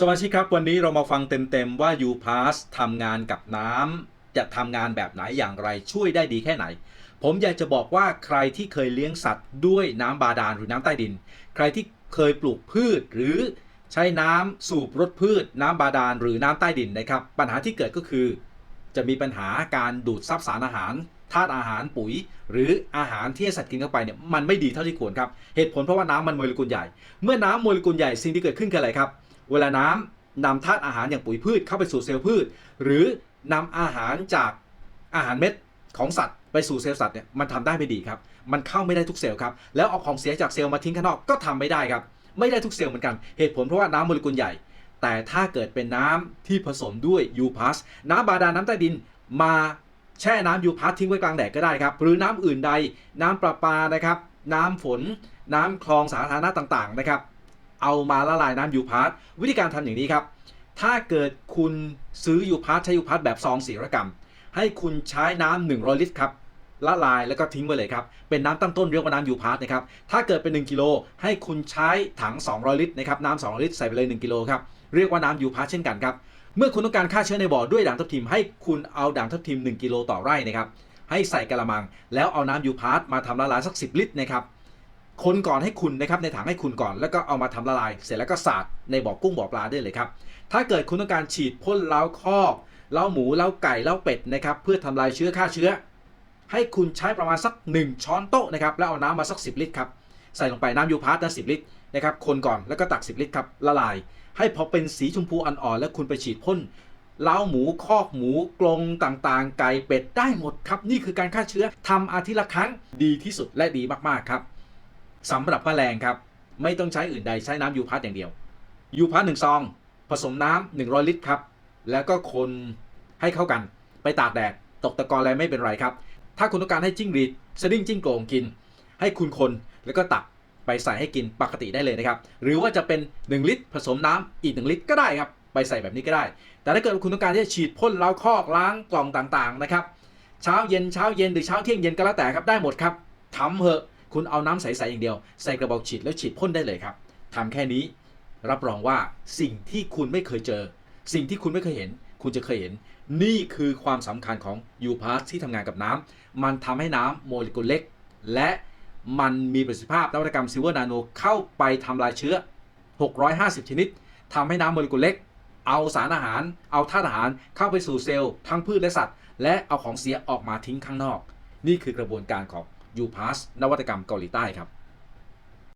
สมาชิกครับวันนี้เรามาฟังเต็มๆว่า UPass ทำงานกับน้ำจะทำงานแบบไหนอย่างไรช่วยได้ดีแค่ไหน ผมอยากจะบอกว่าใครที่เคยเลี้ยงสัตว์ด้วยน้ำบาดาลหรือน้ำใต้ดิน ใครที่เคยปลูกพืชหรือใช้น้ำสูบรดพืช น้ำบาดาลหรือน้ำใต้ดินนะครับ ปัญหาที่เกิดก็คือ จะมีปัญหาการดูดซับสารอาหารธาตุอาหารปุ๋ย หรืออาหารที่ให้สัตว์กินเข้าไปเนี่ยมันไม่ดีเท่าที่ควรครับเหตุผลเพราะว่าน้ำมันโมเลกุลใหญ่ เมื่อน้ำโมเลกุลใหญ่สิ่งที่เกิดขึ้นคืออะไรครับ เวลาน้ำนำธาตุอาหารอย่างปุ๋ยพืชเข้าไปสู่เซลล์พืช หรือนำอาหารจากอาหารเม็ดของสัตว์ไปสู่เซลล์สัตว์เนี่ยมันทำได้ไม่ดีครับ มันเข้าไม่ได้ทุกเซลล์ครับ แล้วเอาของเสียจากเซลล์มาทิ้งข้างนอกก็ทำไม่ได้ครับ ไม่ได้ทุกเซลล์เหมือนกัน เหตุผลเพราะว่าน้ำโมเลกุลใหญ่ แต่ถ้าเกิดเป็นน้ำที่ผสมด้วยยูพาสน้ำบาดาลน้ำใต้ดินมาแช่น้ำยูพาสทิ้งไว้กลางแดดก็ได้ครับ หรือน้ำอื่นใด น้ำประปานะครับ น้ำฝน น้ำคลองสาธารณะต่างๆนะครับ เอามาละลายน้ำยูพาร์ตวิธีการทำอย่างนี้ครับ ถ้าเกิดคุณซื้อยูพาร์ตใช้ยูพาร์ตแบบซองสีรกรรม ให้คุณใช้น้ำ100 ลิตรครับละลายแล้วก็ทิ้งไว้เลยครับ เป็นน้ำตั้งต้นเรียกว่าน้ำยูพาร์ตนะครับ ถ้าเกิดเป็น 1 กิโล ให้คุณใช้ถัง 200 ลิตรนะครับ น้ำ200 ลิตรใส่ไปเลย 1 กิโลครับ เรียกว่าน้ำยูพาร์ตเช่นกันครับ เมื่อคุณต้องการฆ่าเชื้อในบ่อด้วยด่างทับทิม ให้คุณเอาด่างทับทิม 1 กิโลต่อไร่นะครับ ให้ใส่กระมัง แล้วเอาน้ำยูพาร์ตมาทำละลายสัก 10 ลิตรนะครับ คนก่อนให้คุณนะครับในถังให้คุณก่อน แล้วก็เอามาทำละลาย เสร็จแล้วก็สาดในบ่อกุ้งบ่อปลาได้เลยครับ ถ้าเกิดคุณต้องการฉีดพ่นเล้าคอกเล้าหมูเล้าไก่เล้าเป็ดนะครับเพื่อทำลายเชื้อฆ่าเชื้อ ให้คุณใช้ประมาณสัก 1 ช้อนโต๊ะนะครับแล้วเอาน้ำมาสัก 10 ลิตรครับใส่ลงไปน้ำยูพาร์ตนะ10ลิตรนะครับคนก่อนแล้วก็ตัก 10 ลิตรครับละลาย ให้พอเป็นสีชมพูอ่อนๆแล้วคุณไปฉีดพ่นเล้าหมูคอกหมูกรงต่างๆ ไก่เป็ดได้หมดครับ นี่คือการฆ่าเชื้อทำอาทิตย์ละครั้งดีที่สุดและดีมากๆครับ สำหรับแมลงครับ ไม่ต้องใช้อื่นใดใช้น้ำยูพาร์ตอย่างเดียวยูพาร์ตหนึ่งซอง ผสมน้ำ100 ลิตรครับ แล้วก็คนให้เข้ากัน ไปตากแดดตกตะกอนอะไรไม่เป็นไรครับ ถ้าคุณต้องการให้จิ้งหรีดสดิ้งจิ้งโกลงกิน ให้คุณคนแล้วก็ตักไปใส่ให้กินปกติได้เลยนะครับ หรือว่าจะเป็น 1 ลิตร ผสมน้ำอีก 1 ลิตรก็ได้ครับ ไปใส่แบบนี้ก็ได้ แต่ถ้าเกิดคุณต้องการที่จะฉีดพ่นเล้าคอกล้างกล่องต่างๆนะครับ เช้าเย็นเช้าเย็นหรือเช้าเที่ยงเย็นก็แล้วแต่ครับได้หมดครับทำเหอะ คุณเอาน้ำใสๆอย่างเดียว ใส่กระบอกฉีดแล้วฉีดพ่นได้เลยครับทำแค่นี้รับรองว่าสิ่งที่คุณไม่เคยเจอ สิ่งที่คุณไม่เคยเห็น คุณจะเคยเห็น นี่คือความสำคัญของ u p a s ที่ทำงานกับน้ำมันทำให้น้ำโมเลกุลเล็ก และมันมีประสิทธิภาพนวัตกรรมซิลเวอร์นาโนเข้าไปทำลายเชื้อ 650 ชนิดทำให้น้ำโมเลกุลเล็ก เอาสารอาหาร เอาธาตุอาหารเข้าไปสู่เซลล์ทั้งพืชและสัตว์ และเอาของเสียออกมาทิ้งข้างนอก นี่คือกระบวนการของ ยูพาสนวัตกรรมเกาหลีใต้ครับ